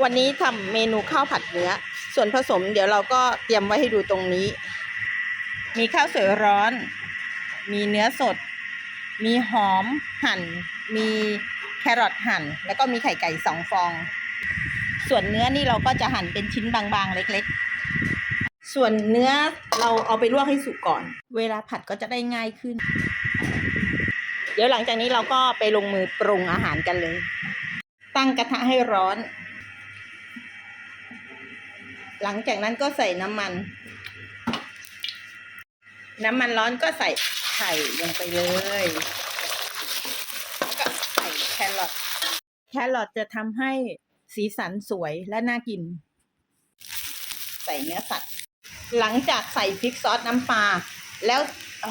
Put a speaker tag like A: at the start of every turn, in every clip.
A: วันนี้ทำเมนูข้าวผัดเนื้อ ส่วนผสมเดี๋ยวเราก็เตรียมไว้ให้ดูตรงนี้ มีข้าวสวยร้อน มีเนื้อสด มีหอมหั่น มีแครอทหั่น แล้วก็มีไข่ไก่สองฟอง ส่วนเนื้อนี่เราก็จะหั่นเป็นชิ้นบางๆ เล็กๆ ส่วนเนื้อเราเอาไปลวกให้สุกก่อน เวลาผัดก็จะได้ง่ายขึ้น เดี๋ยวหลังจากนี้เราก็ไปลงมือปรุงอาหารกันเลย ตั้งกระทะให้ร้อน หลังจากนั้นก็ใส่น้ำมัน น้ำมันร้อนก็ใส่ไข่ลงไปเลยก็ใส่แครอทแครอทจะทำให้สีสันสวยและน่ากิน ใส่เนื้อสัตว์หลังจากใส่พริกซอสน้ำปลาแล้ว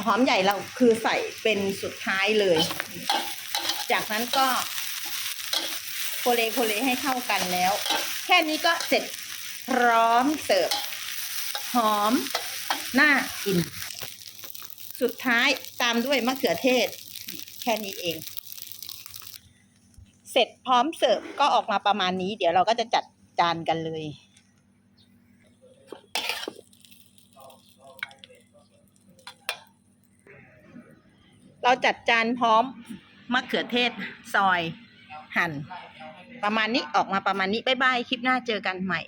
A: หอมใหญ่เราคือใส่เป็นสุดท้ายเลย จากนั้นก็โคเลโคเลให้เข้ากันแล้ว แค่นี้ก็เสร็จ พร้อมเสิร์ฟหอมน่ากิน สุดท้ายตามด้วยมะเขือเทศ แค่นี้เอง เสร็จพร้อมเสิร์ฟก็ออกมาประมาณนี้ เดี๋ยวเราก็จะจัดจานกันเลยเราจัดจานพร้อมมะเขือเทศซอยหั่น ประมาณนี้ออกมาประมาณนี้ บ๊ายบาย คลิปหน้าเจอกันใหม่